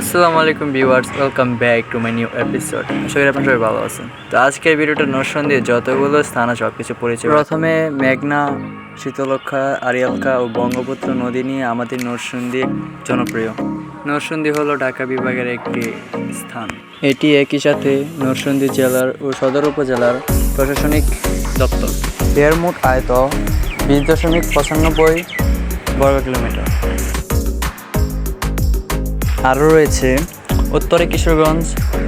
আসসালামু আলাইকুম viewers welcome back to my new episode. আশা করি আপনারা সবাই ভালো আছেন। তো আজকের ভিডিওটা নরসন্দীর যতগুলো স্থান আছে সব কিছু পরিচয় প্রথমে মেঘনা শীতলক্ষা আরিয়ালখা ও বঙ্গপুত্র নদী নিয়ে আমাদের নরসন্দী জনপ্রিয়। নরসন্দী হলো ঢাকা বিভাগের একটি স্থান। এটি একই সাথে নরসন্দী জেলার ও সদর উপজেলার প্রশাসনিক দপ্তর। এর মোট আয়ত বিশ দশমিক পঁচানব্বই বর্গ কিলোমিটার। আরও রয়েছে উত্তরে কিশোরগঞ্জ,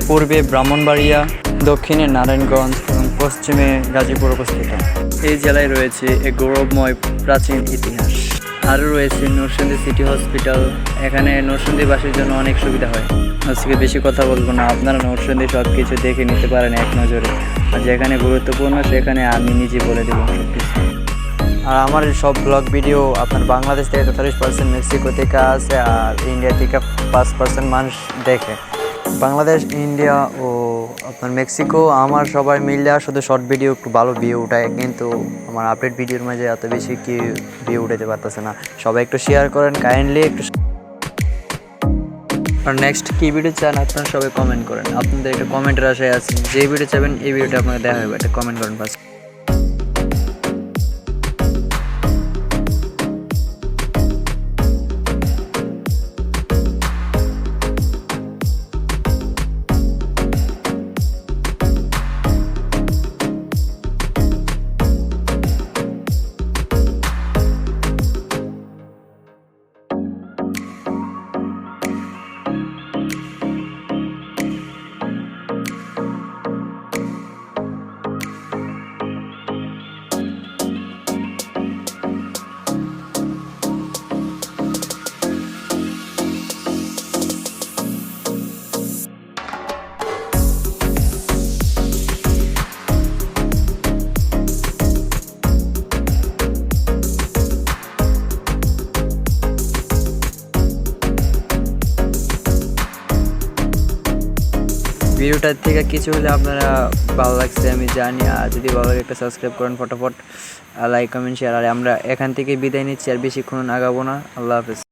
পূর্বে ব্রাহ্মণবাড়িয়া, দক্ষিণে নারায়ণগঞ্জ এবং পশ্চিমে গাজীপুর অবস্থিত। এই জেলায় রয়েছে এক গৌরবময় প্রাচীন ইতিহাস। আরও রয়েছে নরসিংদী সিটি হসপিটাল। এখানে নরসিংদীবাসীর জন্য অনেক সুবিধা হয়। আজকে বেশি কথা বলব না, আপনারা নরসিংদী সব কিছু দেখে নিতে পারেন এক নজরে। আর যেখানে গুরুত্বপূর্ণ, সেখানে আমি নিজে বলে দেবো সব কিছু আর আমার সব ব্লগ ভিডিও আপনার বাংলাদেশ থেকে তেতাল্লিশ পার্সেন্ট মেক্সিকো থেকে আছে আর ইন্ডিয়া থেকে পাঁচ পার্সেন্ট মানুষ দেখে। বাংলাদেশ ইন্ডিয়া ও আপনার মেক্সিকো আমার সবাই মিলে শুধু শর্ট ভিডিও একটু ভালো ভিউ উঠায়। কিন্তু আমার আপডেট ভিডিওর মাঝে এত বেশি কি ভিউ উঠাতে পারতেছে না। সবাই একটু শেয়ার করেন কাইন্ডলি একটু আর নেক্সট কী ভিডিও চান আপনারা সবাই কমেন্ট করেন। আপনাদের একটা কমেন্টের আশায় আছে, যে ভিডিও চাবেন এই ভিডিওটা আপনাকে দেখা হবে, একটা কমেন্ট করেন বাস ভিডিওটার থেকে কিছু হলে আপনারা ভালো লাগছে, আমি জানি। আর যদি ভালো লাগে একটা সাবস্ক্রাইব করেন ফটোফট। লাইক কমেন্ট শেয়ার আর আমরা এখান থেকে বিদায় নিচ্ছি, আর বেশিক্ষণ আগাবো না। আল্লাহ হাফেজ।